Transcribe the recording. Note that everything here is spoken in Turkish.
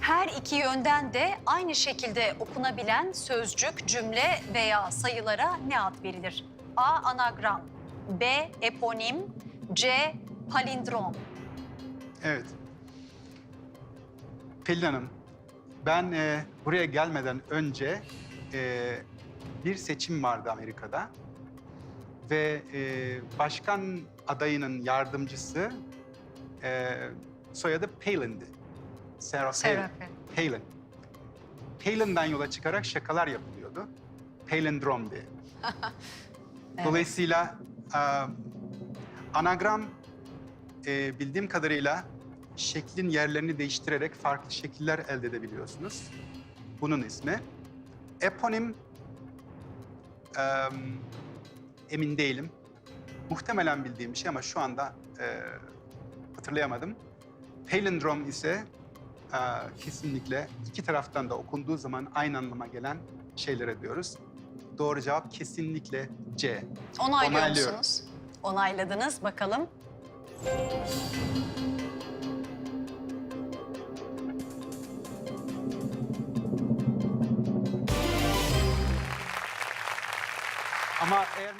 Her iki yönden de aynı şekilde okunabilen sözcük, cümle veya sayılara ne ad verilir? A. Anagram B. Eponim C. Palindrom Evet. Pelin Hanım, ben e, buraya gelmeden önce e, bir seçim vardı Amerika'da. Ve e, başkan adayının yardımcısı e, soyadı Palin'di. Sarah, Sarah Palin. Palin. Palin'den yola çıkarak şakalar yapılıyordu. Palindrom diye. Dolayısıyla e, anagram e, bildiğim kadarıyla şeklin yerlerini değiştirerek farklı şekiller elde edebiliyorsunuz. Bunun ismi. Eponim e, emin değilim. Muhtemelen bildiğim bir şey ama şu anda e, hatırlayamadım. Palindrom ise e, kesinlikle iki taraftan da okunduğu zaman aynı anlama gelen şeylere diyoruz. Doğru cevap kesinlikle C. Onaylıyor Onaylıyorum. musunuz? Onayladınız bakalım. Ama eğer